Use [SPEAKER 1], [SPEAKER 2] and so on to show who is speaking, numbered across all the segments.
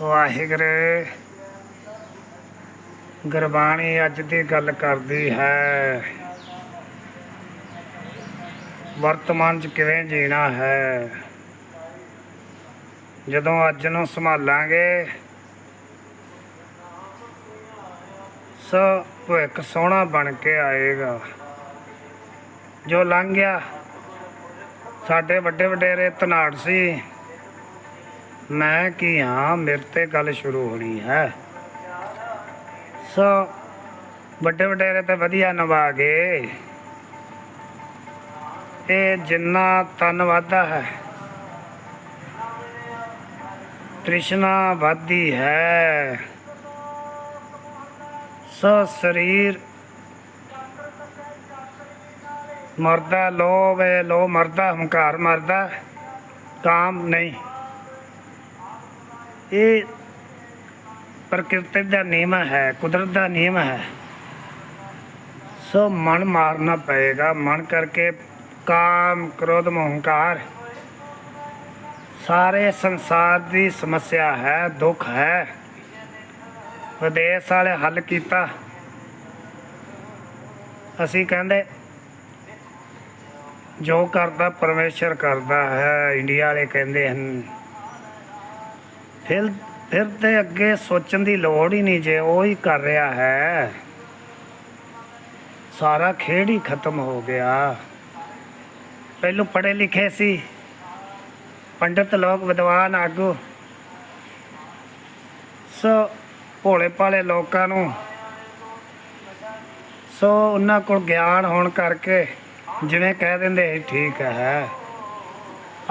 [SPEAKER 1] ਵਾਹਿਗੁਰੂ। ਗੁਰਬਾਣੀ ਅੱਜ ਦੀ ਗੱਲ ਕਰਦੀ ਹੈ। ਵਰਤਮਾਨ 'ਚ ਕਿਵੇਂ ਜੀਣਾ ਹੈ? ਜਦੋਂ ਅੱਜ ਨੂੰ ਸੰਭਾਲਾਂਗੇ ਸੋ ਭਵਿੱਖ ਸੋਹਣਾ ਬਣ ਕੇ ਆਏਗਾ। ਜੋ ਲੰਘ ਗਿਆ, ਸਾਡੇ ਵੱਡੇ ਵਡੇਰੇ ਤਨਾੜ ਸੀ ਮੈਂ ਕੀ ਹਾਂ? ਮੇਰੇ ਤੇ ਗੱਲ ਸ਼ੁਰੂ ਹੋਣੀ ਹੈ। ਸੋ, ਵੱਡੇ ਵਡੇਰੇ ਤੇ ਵਧੀਆ ਨਿਭਾ ਗਏ। ਇਹ ਜਿੰਨਾ ਤਨ ਵਾਧਾ ਹੈ, ਤ੍ਰਿਸ਼ਨਾ ਵਾਧੀ ਹੈ। ਸੋ, ਸਰੀਰ ਮਰਦਾ ਲੋਭ ਹੈ ਲੋ ਮਰਦਾ, ਹੰਕਾਰ ਮਰਦਾ, ਕਾਮ ਨਹੀਂ। ਇਹ ਪ੍ਰਕਿਰਤੀ ਦਾ ਨਿਯਮ ਹੈ, ਕੁਦਰਤ ਦਾ ਨਿਯਮ ਹੈ। ਸੋ ਮਨ ਮਾਰਨਾ ਪਏਗਾ, ਮਨ ਕਰਕੇ ਕਾਮ, ਕ੍ਰੋਧ ਮੋਹ ਹੰਕਾਰ ਸਾਰੇ ਸੰਸਾਰ ਦੀ ਸਮੱਸਿਆ ਹੈ, ਦੁੱਖ ਹੈ। ਵਿਦੇਸ਼ ਵਾਲੇ ਹੱਲ ਕੀਤਾ। ਅਸੀਂ ਕਹਿੰਦੇ, ਜੋ ਕਰਦਾ ਪਰਮੇਸ਼ਰ ਕਰਦਾ ਹੈ, ਇੰਡੀਆ ਵਾਲੇ ਕਹਿੰਦੇ ਹਨ ਫਿਰ ਫਿਰ ਤੇ ਅੱਗੇ ਸੋਚਣ ਦੀ ਲੋੜ ਹੀ ਨਹੀਂ ਜੇ ਉਹ ਹੀ ਕਰ ਰਿਹਾ ਹੈ। ਸਾਰਾ ਖੇਡ ਹੀ ਖਤਮ ਹੋ ਗਿਆ। ਪਹਿਲੋਂ ਪੜ੍ਹੇ ਲਿਖੇ ਸੀ। ਪੰਡਤ ਲੋਕ ਵਿਦਵਾਨ ਆਗੂ। ਸੋ ਭੋਲੇ ਭਾਲੇ ਲੋਕਾਂ ਨੂੰ ਸੋ ਉਹਨਾਂ ਕੋਲ ਗਿਆਨ ਹੋਣ ਕਰਕੇ ਜਿਵੇਂ ਕਹਿ ਦਿੰਦੇ ਸੀ, ਠੀਕ ਹੈ।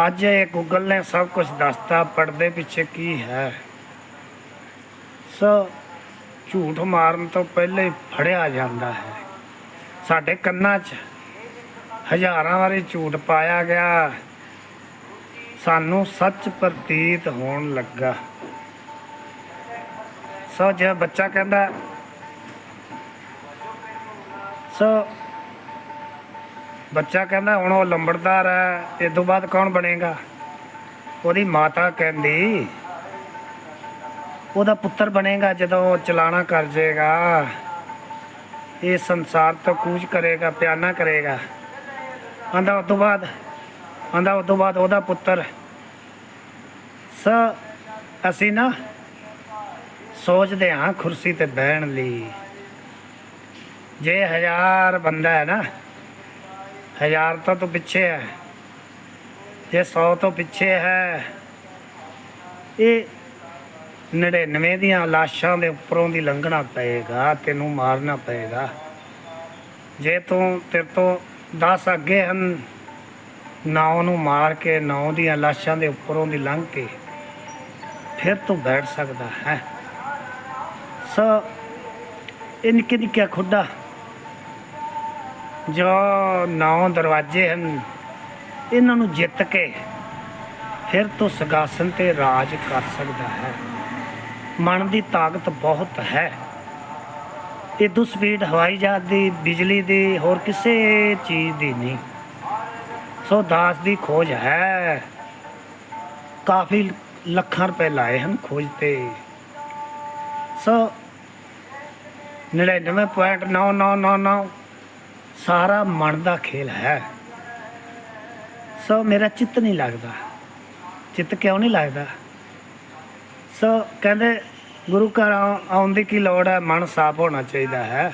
[SPEAKER 1] ਅੱਜ ਇਹ ਗੂਗਲ ਨੇ ਸਭ ਕੁਝ ਦੱਸਤਾ ਪਰਦੇ ਪਿੱਛੇ ਕੀ ਹੈ? ਸੋ, ਝੂਠ ਮਾਰਨ ਤੋਂ ਪਹਿਲੇ ਫੜਿਆ ਜਾਂਦਾ ਹੈ। ਸਾਡੇ ਕੰਨਾਂ 'ਚ ਹਜ਼ਾਰਾਂ ਵਾਰੀ ਝੂਠ ਪਾਇਆ ਗਿਆ। ਸਾਨੂੰ ਸੱਚ ਪ੍ਰਤੀਤ ਹੋਣ ਲੱਗਾ। ਸੋ, ਜੇ ਬੱਚਾ ਕਹਿੰਦਾ, ਸੋ ਬੱਚਾ ਕਹਿੰਦਾ ਹੁਣ ਉਹ ਲੰਬੜਦਾਰ ਹੈ, ਇਹ ਤੋਂ ਬਾਅਦ ਕੌਣ ਬਣੇਗਾ? ਉਹਦੀ ਮਾਤਾ ਕਹਿੰਦੀ, ਉਹਦਾ ਪੁੱਤਰ ਬਣੇਗਾ ਜਦੋਂ ਉਹ ਚਲਾਣਾ ਕਰ ਜਾਏਗਾ। ਇਹ ਸੰਸਾਰ ਤੋਂ ਕੂਚ ਕਰੇਗਾ, ਪਿਆਨਾ ਕਰੇਗਾ। ਆਂਦਾ ਉਸ ਤੋਂ ਬਾਅਦ, ਆਂਦਾ ਉਸ ਤੋਂ ਬਾਅਦ ਉਹਦਾ ਪੁੱਤਰ। ਸ, ਅਸੀਂ ਨਾ ਸੋਚਦੇ ਹਾਂ ਕੁਰਸੀ ਤੇ ਬਹਿਣ ਲਈ। ਜੇ ਹਜ਼ਾਰ ਬੰਦਾ ਹੈ ਨਾ ਹਜ਼ਾਰ ਤੋਂ ਤੋਂ ਪਿੱਛੇ ਹੈ। ਜੇ 100 ਤੋਂ ਪਿੱਛੇ ਹੈ, ਇਹ 99 ਦੀਆਂ ਲਾਸ਼ਾਂ ਦੇ ਉੱਪਰੋਂ ਦੀ ਲੰਘਣਾ ਪਏਗਾ, ਤੈਨੂੰ ਮਾਰਨਾ ਪਏਗਾ। ਜੇ ਤੂੰ ਤੇਰੇ ਤੋਂ 10 ਅੱਗੇ ਹਨ, ਨੌ ਨੂੰ ਮਾਰ ਕੇ ਨੌ ਦੀਆਂ ਲਾਸ਼ਾਂ ਦੇ ਉੱਪਰੋਂ ਦੀ ਲੰਘ ਕੇ ਫਿਰ ਤੂੰ ਬੈਠ ਸਕਦਾ ਹੈ। ਸੋ ਇਹ ਨਿੱਕੇ ਨਿੱਕੇ ਖੁੱਡਾ ਜੋ ਨੌ ਦਰਵਾਜ਼ੇ ਹਨ, ਇਹਨਾਂ ਨੂੰ ਜਿੱਤ ਕੇ ਫਿਰ ਤੋਂ ਸਗਾਸਨ ਤੇ ਰਾਜ ਕਰ ਸਕਦਾ ਹੈ। ਮਨ ਦੀ ਤਾਕਤ ਬਹੁਤ ਹੈ। ਇਹ ਦੋ ਸਪੀਡ ਹਵਾਈ ਜਹਾਜ਼ ਦੀ, ਬਿਜਲੀ ਦੀ, ਹੋਰ ਕਿਸੇ ਚੀਜ਼ ਦੀ ਨਹੀਂ। ਸੋ ਦਾਸ ਦੀ ਖੋਜ ਹੈ। ਕਾਫੀ ਲੱਖਾਂ ਰੁਪਏ ਲਾਏ ਹਨ ਖੋਜ ਤੇ। ਸੋ 99.9999 ਸਾਰਾ ਮਨ ਦਾ ਖੇਲ ਹੈ। ਸੋ ਮੇਰਾ ਚਿੱਤ ਨਹੀਂ ਲੱਗਦਾ। ਚਿੱਤ ਕਿਉਂ ਨਹੀਂ ਲੱਗਦਾ? ਸੋ ਕਹਿੰਦੇ ਗੁਰੂ ਘਰ ਆਉਣ ਦੀ ਕੀ ਲੋੜ ਹੈ? ਮਨ ਸਾਫ਼ ਹੋਣਾ ਚਾਹੀਦਾ ਹੈ।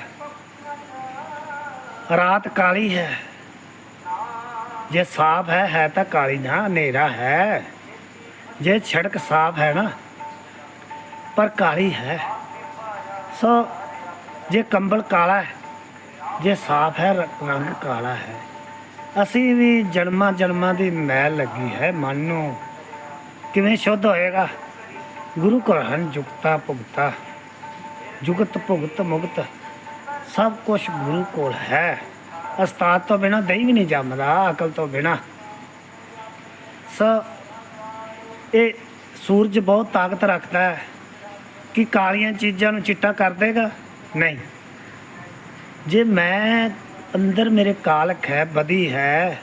[SPEAKER 1] ਰਾਤ ਕਾਲੀ ਹੈ। ਜੇ ਸਾਫ਼ ਹੈ ਹੈ ਤਾਂ ਕਾਲੀ ਨਾ, ਹਨੇਰਾ ਹੈ। ਜੇ ਸੜਕ ਸਾਫ਼ ਹੈ ਨਾ, ਪਰ ਕਾਲੀ ਹੈ। ਸੋ ਜੇ ਕੰਬਲ ਕਾਲਾ ਹੈ ਜੇ ਸਾਫ਼ ਹੈ, ਰੰਗ ਕਾਲਾ ਹੈ। ਅਸੀਂ ਵੀ ਜਨਮਾਂ ਜਨਮਾਂ ਦੀ ਮੈਲ ਲੱਗੀ ਹੈ ਮਨ। ਨੂੰ ਕਿਵੇਂ ਸ਼ੁੱਧ ਹੋਏਗਾ? ਗੁਰੂ ਘਰ ਹਨ ਜੁਗਤਾ ਭੁਗਤਾ। ਜੁਗਤ ਭੁਗਤ ਮੁਗਤ। ਸਭ ਕੁਝ ਗੁਰੂ ਕੋਲ ਹੈ। ਉਸਤਾਦ ਤੋਂ ਬਿਨਾ ਦਹੀਂ ਵੀ ਨਹੀਂ ਜੰਮਦਾ, ਅਕਲ ਤੋਂ ਬਿਨਾ। ਸੋ, ਇਹ ਸੂਰਜ ਬਹੁਤ ਤਾਕਤ ਰੱਖਦਾ ਹੈ। ਕਿ ਕਾਲੀਆਂ ਚੀਜ਼ਾਂ ਨੂੰ ਚਿੱਟਾ ਕਰ ਦੇਗਾ? ਨਹੀਂ। ਜੇ ਮੈਂ ਅੰਦਰ ਮੇਰੇ ਕਾਲਖ ਹੈ, ਬਦੀ ਹੈ,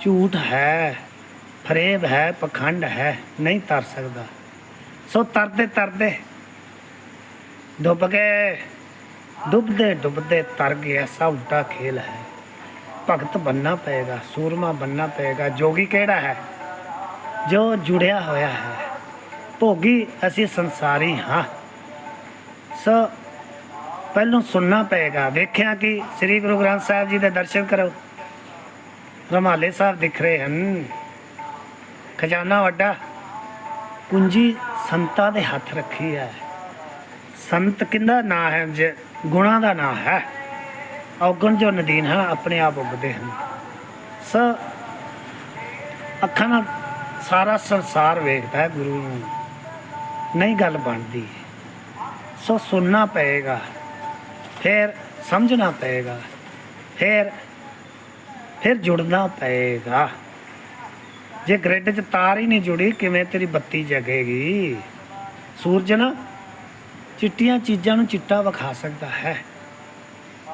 [SPEAKER 1] ਝੂਠ ਹੈ, ਫਰੇਬ ਹੈ, ਪਖੰਡ ਹੈ, ਨਹੀਂ ਤਰ ਸਕਦਾ। ਸੋ ਤਰਦੇ ਤਰਦੇ ਡੁੱਬ ਗਏ, ਡੁੱਬਦੇ ਡੁੱਬਦੇ ਤਰ ਗਏ, ਐਸਾ ਉਲਟਾ ਖੇਲ ਹੈ। ਭਗਤ ਬੰਨਾ ਪਏਗਾ, ਸੂਰਮਾ ਬੰਨਾ ਪਏਗਾ, ਜੋਗੀ ਕਿਹੜਾ ਹੈ? ਜੋ ਜੁੜਿਆ ਹੋਇਆ ਹੈ। ਭੋਗੀ ਅਸੀਂ ਸੰਸਾਰੀ ਹਾਂ। ਸੋ ਪਹਿਲੋਂ ਸੁਣਨਾ ਪਏਗਾ। ਵੇਖਿਆ ਕਿ ਸ੍ਰੀ ਗੁਰੂ ਗ੍ਰੰਥ ਸਾਹਿਬ ਜੀ ਦੇ ਦਰਸ਼ਨ ਕਰੋ। ਰਮਾਲੇ ਸਾਹਿਬ ਦਿਖ ਰਹੇ ਹਨ। ਖਜ਼ਾਨਾ ਵੱਡਾ। ਕੁੰਜੀ ਸੰਤਾਂ ਦੇ ਹੱਥ ਰੱਖੀ ਹੈ। ਸੰਤ ਕਿੰਦਾ ਨਾਂ ਹੈ ਜੇ ਗੁਣਾ ਦਾ ਨਾਂ ਹੈ? ਔਗਣ ਜੋ ਨਦੀਨ ਹਨ ਆਪਣੇ ਆਪ ਉੱਗਦੇ ਹਨ। ਸੋ ਅੱਖਾਂ ਨਾਲ ਸਾਰਾ ਸੰਸਾਰ ਵੇਖਦਾ ਹੈ ਗੁਰੂ ਨੂੰ। ਨਹੀਂ ਗੱਲ ਬਣਦੀ। ਸੋ ਸੁਣਨਾ ਪਏਗਾ। ਫਿਰ ਸਮਝਣਾ ਪਏਗਾ, ਫਿਰ ਫਿਰ ਜੁੜਨਾ ਪਏਗਾ। ਜੇ ਗ੍ਰਿਡ 'ਚ ਤਾਰ ਹੀ ਨਹੀਂ ਜੁੜੀ, ਕਿਵੇਂ ਤੇਰੀ ਬੱਤੀ ਜਗੇਗੀ? ਸੂਰਜ ਨਾ ਚਿੱਟੀਆਂ ਚੀਜ਼ਾਂ ਨੂੰ ਚਿੱਟਾ ਵਿਖਾ ਸਕਦਾ ਹੈ।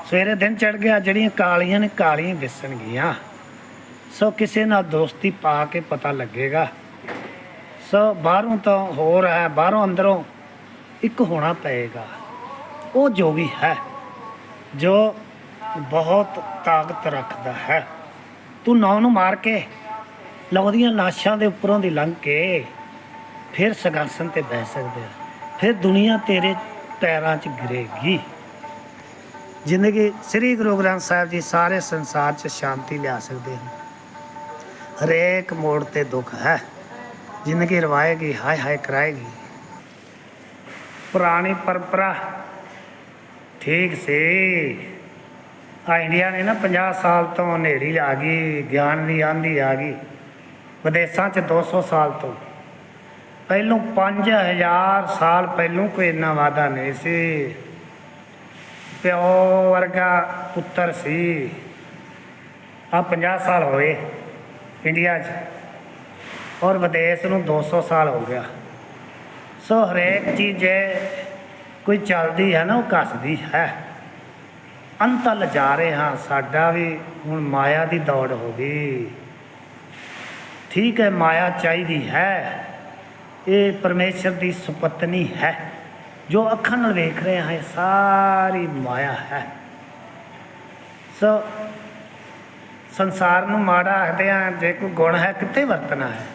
[SPEAKER 1] ਸਵੇਰੇ ਦਿਨ ਚੜ ਗਿਆ, ਜਿਹੜੀਆਂ ਕਾਲੀਆਂ ਨੇ ਕਾਲੀਆਂ ਹੀ ਦਿਸਣਗੀਆਂ। ਸੋ ਕਿਸੇ ਨਾਲ ਦੋਸਤੀ ਪਾ ਕੇ ਪਤਾ ਲੱਗੇਗਾ। ਸੋ ਬਾਹਰੋਂ ਤਾਂ ਹੋਰ ਹੈ, ਬਾਹਰੋਂ ਅੰਦਰੋਂ ਇੱਕ ਹੋਣਾ ਪਏਗਾ। ਉਹ ਜੋਗੀ ਹੈ। ਜੋ ਬਹੁਤ ਤਾਕਤ ਰੱਖਦਾ ਹੈ। ਤੂੰ ਨੌ ਨੂੰ ਮਾਰ ਕੇ ਲੌਦੀਆਂ ਲਾਸ਼ਾਂ ਦੇ ਉੱਪਰੋਂ ਦੀ ਲੰਘ ਕੇ ਫਿਰ ਸਗਾਸਨ ਤੇ ਬਹਿ ਸਕਦੇ ਫਿਰ ਦੁਨੀਆ ਤੇਰੇ ਪੈਰਾਂ 'ਚ ਗਿਰੇਗੀ। ਜ਼ਿੰਦਗੀ ਸ੍ਰੀ ਗੁਰੂ ਗ੍ਰੰਥ ਸਾਹਿਬ ਜੀ ਸਾਰੇ ਸੰਸਾਰ 'ਚ ਸ਼ਾਂਤੀ ਲਿਆ ਸਕਦੇ ਹਨ। ਹਰੇਕ ਮੋੜ ਤੇ ਦੁੱਖ ਹੈ। ਜ਼ਿੰਦਗੀ ਰਵਾਏਗੀ ਹਾਏ ਹਾਏ ਕਰਾਏਗੀ। ਪੁਰਾਣੀ ਪਰੰਪਰਾ ਠੀਕ ਸੀ। ਆ ਇੰਡੀਆ ਨੇ ਨਾ 50 ਸਾਲ ਤੋਂ ਹਨੇਰੀ ਆ ਗਈ, ਗਿਆਨ ਦੀ ਆਂਧੀ ਆ ਗਈ। ਵਿਦੇਸ਼ਾਂ 'ਚ 200 ਸਾਲ ਤੋਂ। ਪਹਿਲੋਂ 5000 ਸਾਲ ਪਹਿਲੋਂ ਕੋਈ ਇੰਨਾ ਵਾਦਾ ਨਹੀਂ ਸੀ। ਪਿਓ ਵਰਗਾ ਪੁੱਤਰ ਸੀ। ਆ 50 ਸਾਲ ਹੋਏ ਇੰਡੀਆ 'ਚ। ਔਰ ਵਿਦੇਸ਼ ਨੂੰ 200 ਸਾਲ ਹੋ ਗਿਆ। ਸੋ ਹਰੇਕ ਚੀਜ਼ ਜੇ ਕੋਈ ਚੱਲਦੀ ਹੈ ਨਾ, ਉਹ ਘਸਦੀ ਹੈ। ਅੰਤਲ ਜਾ ਰਹੇ ਹਾਂ ਸਾਡਾ ਵੀ ਹੁਣ ਮਾਇਆ ਦੀ ਦੌੜ ਹੋ ਗਈ। ਠੀਕ ਹੈ, ਮਾਇਆ ਚਾਹੀਦੀ ਹੈ। ਇਹ ਪਰਮੇਸ਼ਰ ਦੀ ਸੁਪਤਨੀ ਹੈ। ਜੋ ਅੱਖਾਂ ਨਾਲ ਵੇਖ ਰਹੇ ਹਾਂ, ਸਾਰੀ ਮਾਇਆ ਹੈ। ਸੋ ਸੰਸਾਰ ਨੂੰ ਮਾੜਾ ਆਖਦੇ ਆ ਜੇ ਕੋਈ ਗੁਣ ਹੈ, ਕਿੱਥੇ ਵਰਤਣਾ ਹੈ?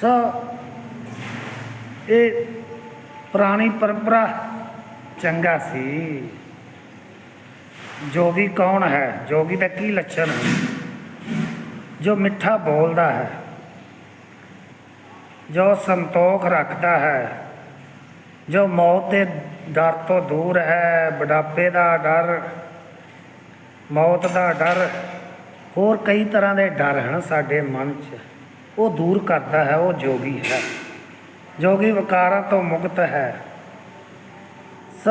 [SPEAKER 1] ਸੋ ਇਹ ਪੁਰਾਣੀ ਪਰੰਪਰਾ ਚੰਗਾ ਸੀ। ਜੋਗੀ ਕੌਣ ਹੈ? ਜੋਗੀ ਦਾ ਕੀ ਲੱਛਣ ਹੈ? ਜੋ ਮਿੱਠਾ ਬੋਲਦਾ ਹੈ, ਜੋ ਸੰਤੋਖ ਰੱਖਦਾ ਹੈ, ਜੋ ਮੌਤ ਦੇ ਡਰ ਤੋਂ ਦੂਰ ਹੈ, ਬੁਢਾਪੇ ਦਾ ਡਰ, ਮੌਤ ਦਾ ਡਰ, ਹੋਰ ਕਈ ਤਰ੍ਹਾਂ ਦੇ ਡਰ ਹਨ ਸਾਡੇ ਮਨ 'ਚ। ਉਹ ਦੂਰ ਕਰਦਾ ਹੈ, ਉਹ ਜੋਗੀ ਹੈ। ਜੋਗੀ ਵਿਕਾਰਾਂ ਤੋਂ ਮੁਕਤ ਹੈ। ਸ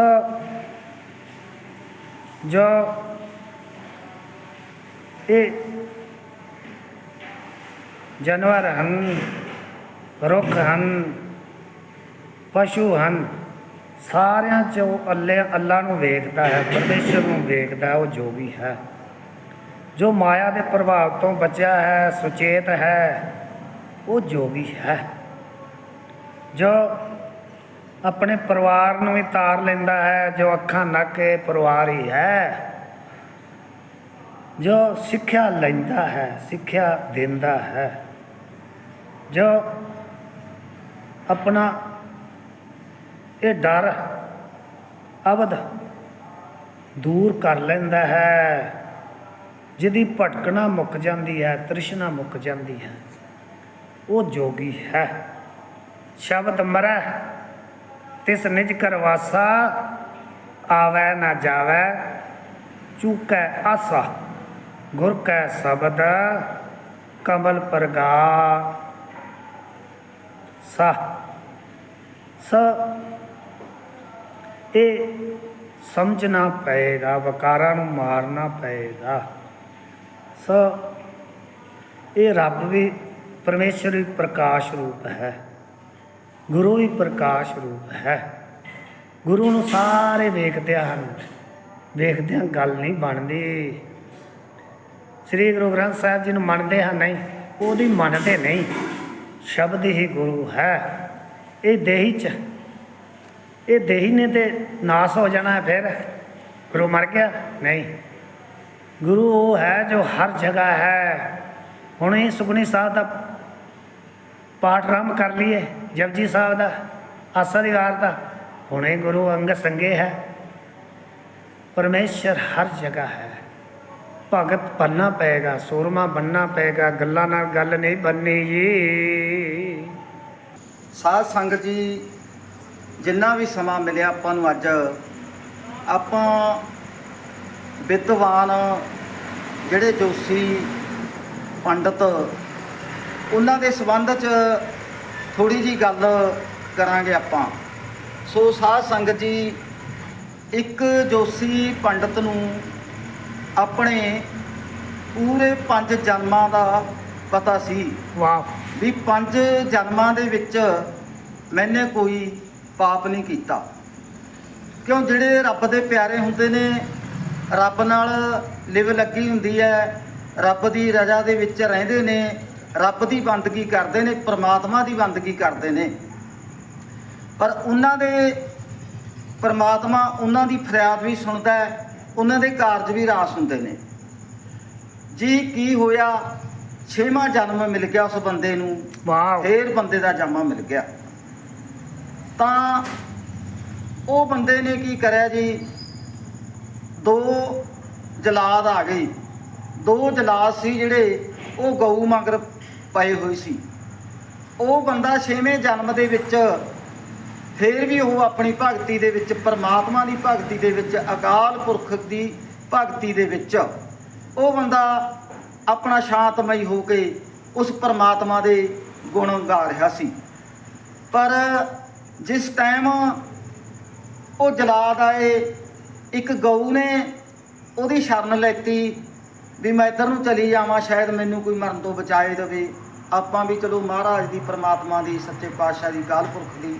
[SPEAKER 1] ਜੋ ਇਹ ਜਾਨਵਰ ਹਨ, ਰੁੱਖ ਹਨ, ਪਸ਼ੂ ਹਨ, ਸਾਰਿਆਂ 'ਚ ਉਹ ਅੱਲੇ ਅੱਲਾ ਨੂੰ ਵੇਖਦਾ ਹੈ, ਪਰਮੇਸ਼ਰ ਨੂੰ ਵੇਖਦਾ ਉਹ ਜੋ ਵੀ ਹੈ। ਜੋ ਮਾਇਆ ਦੇ ਪ੍ਰਭਾਵ ਤੋਂ ਬਚਿਆ ਹੈ, ਸੁਚੇਤ ਹੈ, ਉਹ ਜੋਗੀ ਹੈ। ਜੋ ਆਪਣੇ ਪਰਿਵਾਰ ਨੂੰ ਵੀ ਤਾਰ ਲੈਂਦਾ ਹੈ, ਜੋ ਅੱਖਾਂ ਨੱਕੇ ਪਰਿਵਾਰ ਹੀ ਹੈ। ਜੋ ਸਿੱਖਿਆ ਲੈਂਦਾ ਹੈ, ਸਿੱਖਿਆ ਦਿੰਦਾ ਹੈ। ਜੋ ਆਪਣਾ ਇਹ ਡਰ, ਅਵਧ ਦੂਰ ਕਰ ਲੈਂਦਾ ਹੈ, ਜਿਹਦੀ ਭਟਕਣਾ ਮੁੱਕ ਜਾਂਦੀ ਹੈ, ਤ੍ਰਿਸ਼ਨਾ ਮੁੱਕ ਜਾਂਦੀ ਹੈ, ਉਹ ਜੋਗੀ ਹੈ। ਸ਼ਬਦ ਮਰੈ, ਤਿਸ ਨਿਜ ਕਰਵਾਸਾ ਆਵੈ ਨਾ ਜਾਵੈ, ਚੂਕੈ ਆਸਾ ਗੁਰ ਕੈ ਸ਼ਬਦ ਕਮਲ ਪਰਗਾ। ਸਾ, ਸ ਇਹ ਸਮਝਣਾ ਪਏਗਾ, ਵਕਾਰਾਂ ਨੂੰ ਮਾਰਨਾ ਪਏਗਾ। ਸ ਇਹ ਰੱਬ ਵੀ ਪਰਮੇਸ਼ਰ ਵੀ ਪ੍ਰਕਾਸ਼ ਰੂਪ ਹੈ। ਗੁਰੂ ਵੀ ਪ੍ਰਕਾਸ਼ ਰੂਪ ਹੈ। ਗੁਰੂ ਨੂੰ ਸਾਰੇ ਵੇਖਦੇ ਹਨ। ਵੇਖਦਿਆਂ ਗੱਲ ਨਹੀਂ ਬਣਦੀ। ਸ੍ਰੀ ਗੁਰੂ ਗ੍ਰੰਥ ਸਾਹਿਬ ਜੀ ਨੂੰ ਮੰਨਦੇ ਹਨ ਨਹੀਂ, ਉਹਦੀ ਮੰਨਦੇ ਨਹੀਂ। ਸ਼ਬਦ ਹੀ ਗੁਰੂ ਹੈ। ਇਹ ਦੇਹੀ ਚ, ਇਹ ਦੇਹੀ ਨੇ ਤੇ ਨਾਸ ਹੋ ਜਾਣਾ ਫਿਰ। ਗੁਰੂ ਮਰ ਗਿਆ? ਨਹੀਂ। ਗੁਰੂ ਉਹ ਹੈ ਜੋ ਹਰ ਜਗ੍ਹਾ ਹੈ। ਹੁਣ ਇਹ ਸੁਖਣੀ ਸਾਹਿਬ ਦਾ ਪਾਠ ਆਰੰਭ ਕਰ ਲਈਏ, ਜਪਜੀ ਸਾਹਿਬ ਦਾ ਆਸਾ ਦੀ। ਦਾ ਹੁਣੇ ਗੁਰੂ ਅੰਗ ਸੰਗੇ ਹੈ। ਪਰਮੇਸ਼ਰ ਹਰ ਜਗ੍ਹਾ ਹੈ। ਭਗਤ ਬੰਨਾ ਪਏਗਾ, ਸੂਰਮਾ ਬੰਨਾ ਪਏਗਾ, ਗੱਲਾਂ ਨਾਲ ਗੱਲ ਨਹੀਂ ਬੰਨੀ ਜੀ।
[SPEAKER 2] ਸਾਧ ਸੰਗਤ ਜੀ, ਜਿੰਨਾ ਵੀ ਸਮਾਂ ਮਿਲਿਆ ਆਪਾਂ ਨੂੰ ਅੱਜ, ਆਪਾਂ ਵਿਦਵਾਨ ਜਿਹੜੇ ਜੋਸ਼ੀ ਪੰਡਤ ਉਹਨਾਂ ਦੇ ਸੰਬੰਧ 'ਚ ਥੋੜੀ ਜੀ ਗੱਲ ਕਰਾਂਗੇ ਆਪਾਂ। ਸੋ ਸਾਧ ਸੰਗਤ ਜੀ ਇੱਕ ਜੋਸ਼ੀ ਪੰਡਤ ਨੂੰ ਆਪਣੇ ਪੂਰੇ ਪੰਜ ਜਨਮਾਂ ਦਾ ਪਤਾ ਸੀ
[SPEAKER 1] ਵਾਹ।
[SPEAKER 2] ਵੀ ਪੰਜ ਜਨਮਾਂ ਦੇ ਵਿੱਚ ਮੈਨੇ ਕੋਈ ਪਾਪ ਨਹੀਂ ਕੀਤਾ। ਕਿਉਂ? ਜਿਹੜੇ ਰੱਬ ਦੇ ਪਿਆਰੇ ਹੁੰਦੇ ਨੇ ਰੱਬ ਨਾਲ ਲਿਵ ਲੱਗੀ ਹੁੰਦੀ ਹੈ ਰੱਬ ਦੀ ਰਜ਼ਾ ਦੇ ਵਿੱਚ ਰਹਿੰਦੇ ਨੇ ਰੱਬ ਦੀ ਬੰਦਗੀ ਕਰਦੇ ਨੇ ਪ੍ਰਮਾਤਮਾ ਦੀ ਬੰਦਗੀ ਕਰਦੇ ਨੇ। ਪਰ ਉਹਨਾਂ ਦੇ ਪ੍ਰਮਾਤਮਾ ਉਹਨਾਂ ਦੀ ਫਰਿਆਦ ਵੀ ਸੁਣਦਾ ਹੈ ਉਹਨਾਂ ਦੇ ਕਾਰਜ ਵੀ ਰਾਸ ਹੁੰਦੇ ਨੇ। ਜੀ ਕੀ ਹੋਇਆ ਛੇਵਾਂ ਜਨਮ ਮਿਲ ਗਿਆ ਉਸ ਬੰਦੇ ਨੂੰ।
[SPEAKER 1] ਵਾਹ
[SPEAKER 2] ਫੇਰ ਬੰਦੇ ਦਾ ਜਾਮਾ ਮਿਲ ਗਿਆ। ਤਾਂ ਉਹ ਬੰਦੇ ਨੇ ਕੀ ਕਰਿਆ ਜੀ? ਦੋ ਜਲਾਦ ਆ ਗਏ ਦੋ ਜਲਾਦ ਸੀ ਜਿਹੜੇ ਉਹ ਗਊ ਮਗਰ ਪਏ ਹੋਏ ਸੀ। ਉਹ ਬੰਦਾ ਛੇਵੇਂ ਜਨਮ ਦੇ ਵਿੱਚ ਫੇਰ ਵੀ ਉਹ ਆਪਣੀ ਭਗਤੀ ਦੇ ਵਿੱਚ, ਪਰਮਾਤਮਾ ਦੀ ਭਗਤੀ ਦੇ ਵਿੱਚ, ਅਕਾਲ ਪੁਰਖ ਦੀ ਭਗਤੀ ਦੇ ਵਿੱਚ, ਉਹ ਬੰਦਾ ਆਪਣਾ ਸ਼ਾਂਤਮਈ ਹੋ ਕੇ ਉਸ ਪਰਮਾਤਮਾ ਦੇ ਗੁਣ ਗਾ ਰਿਹਾ ਸੀ। ਪਰ ਜਿਸ ਟਾਈਮ ਉਹ ਜਲਾਦ ਆਏ, ਇੱਕ ਗਊ ਨੇ ਉਹਦੀ ਸ਼ਰਨ ਲੈਤੀ ਵੀ ਮੈਂ ਇੱਧਰ ਨੂੰ ਚਲੀ ਜਾਵਾਂ ਸ਼ਾਇਦ ਮੈਨੂੰ ਕੋਈ ਮਰਨ ਤੋਂ ਬਚਾਏ ਦੇਵੇ। ਆਪਾਂ ਵੀ ਚਲੋ ਮਹਾਰਾਜ ਦੀ ਪ੍ਰਮਾਤਮਾ ਦੀ ਸੱਚੇ ਪਾਤਸ਼ਾਹ ਦੀ ਕਾਲ ਪੁਰਖ ਦੀ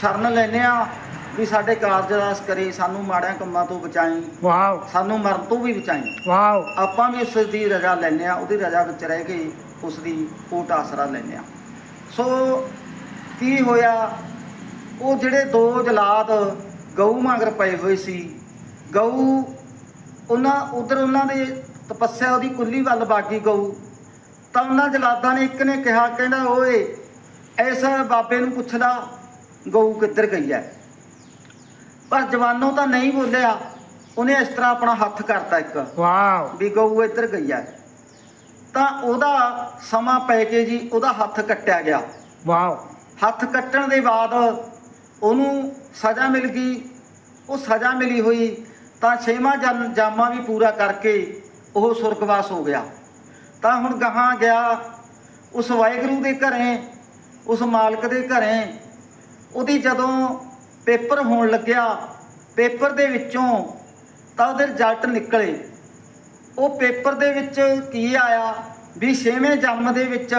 [SPEAKER 2] ਸ਼ਰਨ ਲੈਨੇ ਆ ਵੀ ਸਾਡੇ ਕਾਰਜ ਰਾਸ ਕਰੇ ਸਾਨੂੰ ਮਾੜਿਆਂ ਕੰਮਾਂ ਤੋਂ ਬਚਾਈ
[SPEAKER 1] ਵਾਹ
[SPEAKER 2] ਸਾਨੂੰ ਮਰਨ ਤੋਂ ਵੀ ਬਚਾਈ।
[SPEAKER 1] ਵਾਹ
[SPEAKER 2] ਆਪਾਂ ਵੀ ਉਸ ਦੀ ਰਜ਼ਾ ਲੈਨੇ ਆ ਉਹਦੀ ਰਜ਼ਾ ਵਿੱਚ ਰਹਿ ਕੇ ਉਸ ਦੀ ਕੋਟ ਆਸਰਾ ਲੈਨੇ ਆ ਸੋ ਕੀ ਹੋਇਆ ਉਹ ਜਿਹੜੇ ਦੋ ਜਲਾਦ ਗਊ ਮਗਰ ਪਏ ਹੋਏ ਸੀ ਗਊ ਉਹਨਾਂ ਉਧਰ ਉਹਨਾਂ ਦੇ ਤਪੱਸਿਆ ਉਹਦੀ ਕੁੱਲੀ ਵੱਲ ਬਾਗੀ ਗਊ। ਤਾਂ ਉਹਨਾਂ ਜਲਾਦਾਂ ਨੇ ਇੱਕ ਨੇ ਕਿਹਾ ਕਹਿੰਦਾ ਓਏ ਐਸਾ ਬਾਬੇ ਨੂੰ ਪੁੱਛਦਾ ਗਊ ਕਿੱਧਰ ਗਈ ਹੈ ਪਰ ਜਵਾਨੋਂ ਤਾਂ ਨਹੀਂ ਬੋਲਿਆ। ਉਹਨੇ ਇਸ ਤਰ੍ਹਾਂ ਆਪਣਾ ਹੱਥ ਕਰਤਾ ਇੱਕ
[SPEAKER 1] ਵਾਹ
[SPEAKER 2] ਵੀ ਗਊ ਇੱਧਰ ਗਈ ਹੈ ਤਾਂ ਉਹਦਾ ਸਮਾਂ ਪੈ ਕੇ ਜੀ ਉਹਦਾ ਹੱਥ ਕੱਟਿਆ ਗਿਆ।
[SPEAKER 1] ਵਾਹ
[SPEAKER 2] ਹੱਥ ਕੱਟਣ ਦੇ ਬਾਅਦ ਉਹਨੂੰ ਸਜ਼ਾ ਮਿਲ ਗਈ। ਉਹ ਸਜ਼ਾ ਮਿਲੀ ਹੋਈ ਤਾਂ ਛੇਵਾਂ ਜਨ ਜਾਮਾ ਵੀ ਪੂਰਾ ਕਰਕੇ ਉਹ ਸੁਰਗਵਾਸ ਹੋ ਗਿਆ। ਤਾਂ ਹੁਣ ਗਾਹਾਂ ਗਿਆ, ਉਸ ਵਾਹਿਗੁਰੂ ਦੇ ਘਰੇ, ਉਸ ਮਾਲਕ ਦੇ ਘਰੇ। ਉਹਦੀ ਜਦੋਂ ਪੇਪਰ ਹੋਣ ਲੱਗਿਆ, ਪੇਪਰ ਦੇ ਵਿੱਚੋਂ ਤਾਂ ਉਹਦੇ ਰਿਜ਼ਲਟ ਨਿਕਲੇ। ਉਹ ਪੇਪਰ ਦੇ ਵਿੱਚ ਕੀ ਆਇਆ ਵੀ ਛੇਵੇਂ ਜਨਮ ਦੇ ਵਿੱਚ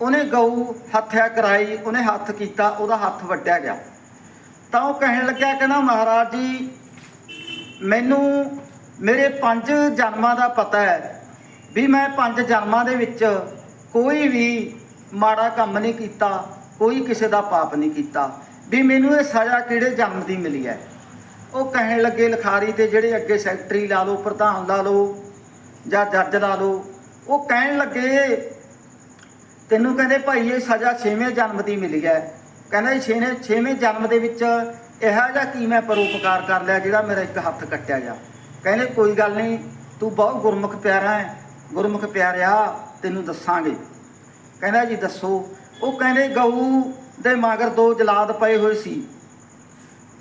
[SPEAKER 2] ਉਹਨੇ ਗਊ ਹੱਥਿਆ ਕਰਾਈ, ਉਹਨੇ ਹੱਥ ਕੀਤਾ, ਉਹਦਾ ਹੱਥ ਵੱਢਿਆ ਗਿਆ। ਤਾਂ ਉਹ ਕਹਿਣ ਲੱਗਿਆ, ਕਹਿੰਦਾ ਮਹਾਰਾਜ ਜੀ, ਮੈਨੂੰ ਮੇਰੇ ਪੰਜ ਜਨਮਾਂ ਦਾ ਪਤਾ ਹੈ ਵੀ ਮੈਂ ਪੰਜ ਜਨਮਾਂ ਦੇ ਵਿੱਚ ਕੋਈ ਵੀ ਮਾੜਾ ਕੰਮ ਨਹੀਂ ਕੀਤਾ, ਕੋਈ ਕਿਸੇ ਦਾ ਪਾਪ ਨਹੀਂ ਕੀਤਾ, ਵੀ ਮੈਨੂੰ ਇਹ ਸਜ਼ਾ ਕਿਹੜੇ ਜਨਮ ਦੀ ਮਿਲੀ ਹੈ? ਉਹ ਕਹਿਣ ਲੱਗੇ, ਲਿਖਾਰੀ ਤੇ ਜਿਹੜੇ ਅੱਗੇ ਸੈਕਟਰੀ ਲਾ ਲਓ, ਪ੍ਰਧਾਨ ਲਾ ਲਓ ਜਾਂ ਜੱਜ ਲਾ ਲਓ, ਉਹ ਕਹਿਣ ਲੱਗੇ, ਤੈਨੂੰ ਕਹਿੰਦੇ ਭਾਈ ਇਹ ਸਜ਼ਾ 6ਵੇਂ ਜਨਮ ਦੀ ਮਿਲੀ ਹੈ। ਕਹਿੰਦਾ ਜੀ 6ਵੇਂ 6ਵੇਂ ਜਨਮ ਦੇ ਵਿੱਚ ਇਹੋ ਜਿਹਾ ਕੀ ਮੈਂ ਪਰੋਪਕਾਰ ਕਰ ਲਿਆ ਜਿਹੜਾ ਮੇਰਾ ਇੱਕ ਹੱਥ ਕੱਟਿਆ ਗਿਆ ਕਹਿੰਦੇ, ਕੋਈ ਗੱਲ ਨਹੀਂ, ਤੂੰ ਬਹੁਤ ਗੁਰਮੁਖ ਪਿਆਰਾ ਹੈ, ਗੁਰਮੁਖ ਪਿਆਰਿਆ, ਤੈਨੂੰ ਦੱਸਾਂਗੇ। ਕਹਿੰਦਾ ਜੀ, ਦੱਸੋ। ਉਹ ਕਹਿੰਦੇ, ਗਊ ਦੇ ਮਗਰ ਦੋ ਜਲਾਦ ਪਏ ਹੋਏ ਸੀ।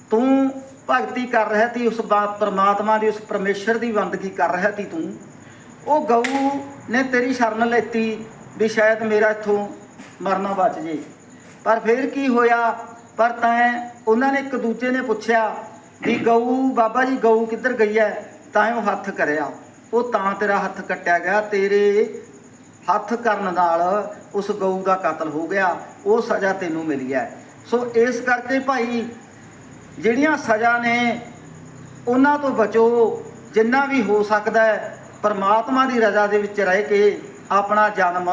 [SPEAKER 2] ਤੂੰ ਭਗਤੀ ਕਰ ਰਿਹਾ ਤੀ, ਉਸ ਬਾ, ਪਰਮਾਤਮਾ ਦੀ, ਉਸ ਪਰਮੇਸ਼ਰ ਦੀ ਬੰਦਗੀ ਕਰ ਰਿਹਾ ਤੀ ਤੂੰ। ਉਹ ਗਊ ਨੇ ਤੇਰੀ ਸ਼ਰਨ ਲੈਤੀ ਵੀ ਸ਼ਾਇਦ ਮੇਰਾ ਇੱਥੋਂ ਮਰਨਾ ਬਚ ਜੇ। ਪਰ ਫਿਰ ਕੀ ਹੋਇਆ? ਪਰ ਤੈਂ ਉਹਨਾਂ ਨੇ ਇੱਕ ਦੂਜੇ ਨੇ ਪੁੱਛਿਆ ਵੀ ਗਊ, ਬਾਬਾ ਜੀ, ਗਊ ਕਿੱਧਰ ਗਈ ਹੈ ਤਾਂ ਉਹ ਹੱਥ ਕਰਿਆ। ਉਹ ਤਾਂ ਤੇਰਾ ਹੱਥ ਕੱਟਿਆ ਗਿਆ, ਤੇਰੇ ਹੱਥ ਕਰਨ ਨਾਲ ਉਸ ਗਊ ਦਾ ਕਤਲ ਹੋ ਗਿਆ, ਉਹ ਸਜ਼ਾ ਤੈਨੂੰ ਮਿਲੀ ਹੈ। ਸੋ ਇਸ ਕਰਕੇ ਭਾਈ, ਜਿਹੜੀਆਂ ਸਜ਼ਾ ਨੇ ਉਹਨਾਂ ਤੋਂ ਬਚੋ, ਜਿੰਨਾ ਵੀ ਹੋ ਸਕਦਾ ਹੈ, ਪਰਮਾਤਮਾ ਦੀ ਰਜ਼ਾ ਦੇ ਵਿੱਚ ਰਹਿ ਕੇ ਆਪਣਾ ਜਨਮ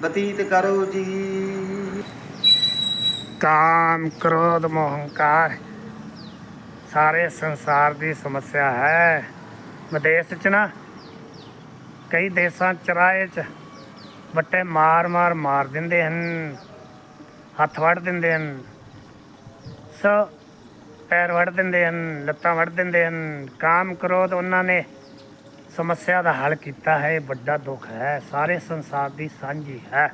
[SPEAKER 2] ਬਤੀਤ ਕਰੋ ਜੀ।
[SPEAKER 1] ਕਾਮ, ਕ੍ਰੋਧ ਮੋਹ ਹੰਕਾਰ ਸਾਰੇ ਸੰਸਾਰ ਦੀ ਸਮੱਸਿਆ ਹੈ। ਵਿਦੇਸ਼ ਚ ਨਾ, ਕਈ ਦੇਸ਼ਾਂ ਚਰਾਏ ਚ ਵੱਟੇ ਮਾਰ ਮਾਰ ਮਾਰ ਦਿੰਦੇ ਹਨ, ਹੱਥ ਵੜ ਦਿੰਦੇ ਹਨ, ਸੋ ਪੈਰ ਵੜ ਦਿੰਦੇ ਹਨ, ਲੱਤਾਂ ਵੜ ਦਿੰਦੇ ਹਨ, ਕਾਮ ਕ੍ਰੋਧ ਉਹਨਾਂ ਨੇ ਸਮੱਸਿਆ ਦਾ ਹੱਲ ਕੀਤਾ ਹੈ, ਇਹ ਵੱਡਾ ਦੁੱਖ ਹੈ, ਸਾਰੇ ਸੰਸਾਰ ਦੀ ਸਾਂਝੀ ਹੈ।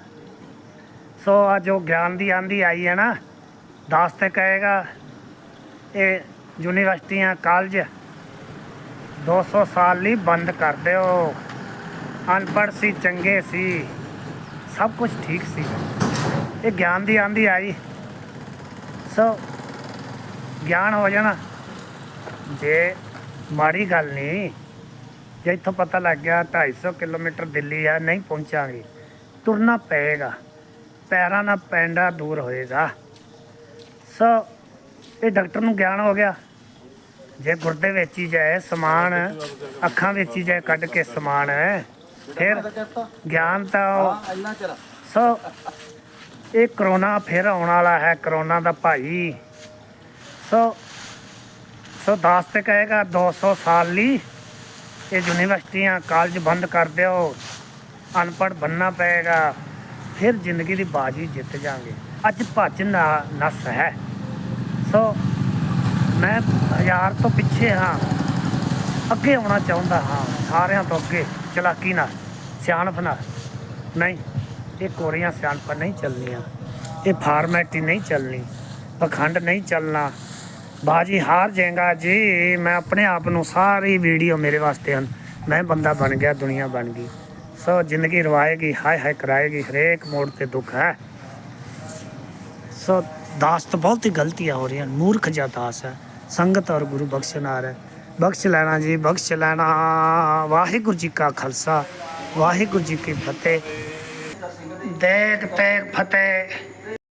[SPEAKER 1] ਸੋ ਆ ਜੋ ਗਿਆਨ ਦੀ ਆਂਦੀ ਆਈ ਹੈ ਨਾ, ਦਾਸ ਤੇ ਕਹੇਗਾ, ਇਹ ਯੂਨੀਵਰਸਿਟੀਆਂ, ਕਾਲਜ 200 ਸਾਲ ਲਈ ਬੰਦ ਕਰ ਦਿਓ। ਅਨਪੜ੍ਹ ਸੀ, ਚੰਗੇ ਸੀ। ਸਭ ਕੁਝ ਠੀਕ ਸੀ। ਇਹ ਗਿਆਨ ਦੀ ਆਂਦੀ ਆਈ। ਸੋ ਗਿਆਨ ਹੋ ਜਾਣਾ। ਜੇ ਮਾੜੀ ਗੱਲ ਨਹੀਂ, ਜੇ ਇੱਥੋਂ ਪਤਾ ਲੱਗ ਗਿਆ 250 ਕਿਲੋਮੀਟਰ ਦਿੱਲੀ ਆ, ਨਹੀਂ ਪਹੁੰਚਾਂਗੇ। ਤੁਰਨਾ ਪਏਗਾ। ਪੈਰਾਂ ਨਾਲ ਪੈਂਡਾ ਦੂਰ ਹੋਏਗਾ। ਸੋ ਇਹ ਡਾਕਟਰ ਨੂੰ ਗਿਆਨ ਹੋ ਗਿਆ। ਜੇ ਗੁਰਦੇ ਵਿੱਚ ਹੀ ਜਾਏ ਸਮਾਨ ਅੱਖਾਂ ਵਿੱਚ ਹੀ ਜਾਏ ਕੱਢ ਕੇ ਸਮਾਨ ਫਿਰ ਗਿਆਨ ਤਾਂ
[SPEAKER 2] ਹਾਂ
[SPEAKER 1] ਸੋ ਇਹ ਕਰੋਨਾ ਫਿਰ ਆਉਣ ਵਾਲਾ ਹੈ ਕਰੋਨਾ ਦਾ ਭਾਈ। ਸੋ ਸੋ ਦਾਸ ਤੇ ਕਹੇਗਾ 200 ਸਾਲ ਲਈ ਇਹ ਯੂਨੀਵਰਸਿਟੀਆਂ ਕਾਲਜ ਬੰਦ ਕਰ ਦਿਓ ਅਨਪੜ੍ਹ ਬੰਨਾ ਪਏਗਾ ਫਿਰ ਜ਼ਿੰਦਗੀ ਦੀ ਬਾਜੀ ਜਿੱਤ ਜਾਾਂਗੇ ਅੱਜ ਭੱਜ ਨਾ ਨਸ ਹੈ। ਸੋ ਮੈਂ ਹਜ਼ਾਰ ਤੋਂ ਪਿੱਛੇ ਹਾਂ। ਅੱਗੇ ਆਉਣਾ ਚਾਹੁੰਦਾ ਹਾਂ, ਸਾਰਿਆਂ ਤੋਂ ਅੱਗੇ, ਚਲਾਕੀ ਨਾਲ, ਸਿਆਣਪ ਨਾਲ। ਨਹੀਂ, ਇਹ ਕੋਰੀਆਂ ਸਿਆਣਪਾਂ ਨਹੀਂ ਚੱਲਣੀਆਂ। ਇਹ ਫਾਰਮੈਲਿਟੀ ਨਹੀਂ ਚੱਲਣੀ, ਪਖੰਡ ਨਹੀਂ ਚੱਲਣਾ। ਬਾਜੀ, ਹਾਰ ਜਾਏਗਾ ਜੀ। ਮੈਂ ਆਪਣੇ ਆਪ ਨੂੰ ਸਾਰੀ ਵੀਡੀਓ ਮੇਰੇ ਵਾਸਤੇ ਹਨ। ਮੈਂ ਬੰਦਾ ਬਣ ਗਿਆ, ਦੁਨੀਆ ਬਣ ਗਈ। ਸੋ ਜ਼ਿੰਦਗੀ ਰਵਾਏਗੀ ਹਾਏ ਹਾਏ ਕਰਾਏਗੀ, ਹਰੇਕ ਮੋੜ ਤੇ ਦੁੱਖ ਹੈ। ਸੋ ਦਾਸ ਤੋਂ ਬਹੁਤ ਹੀ ਗਲਤੀਆਂ ਹੋ ਰਹੀਆਂ ਮੂਰਖ ਜਿਹਾ ਦਾਸ ਹੈ। ਸੰਗਤ ਔਰ ਗੁਰੂ ਬਖਸ਼ਨਾਰ ਹੈ। ਬਖਸ਼ ਲੈਣਾ ਜੀ, ਬਖਸ਼ ਲੈਣਾ। ਵਾਹਿਗੁਰੂ ਜੀ ਕਾ ਖਾਲਸਾ। ਵਾਹਿਗੁਰੂ ਜੀ ਕੀ ਫਤਿਹ। ਦੇਖ ਤੇਗ ਫਤਿਹ।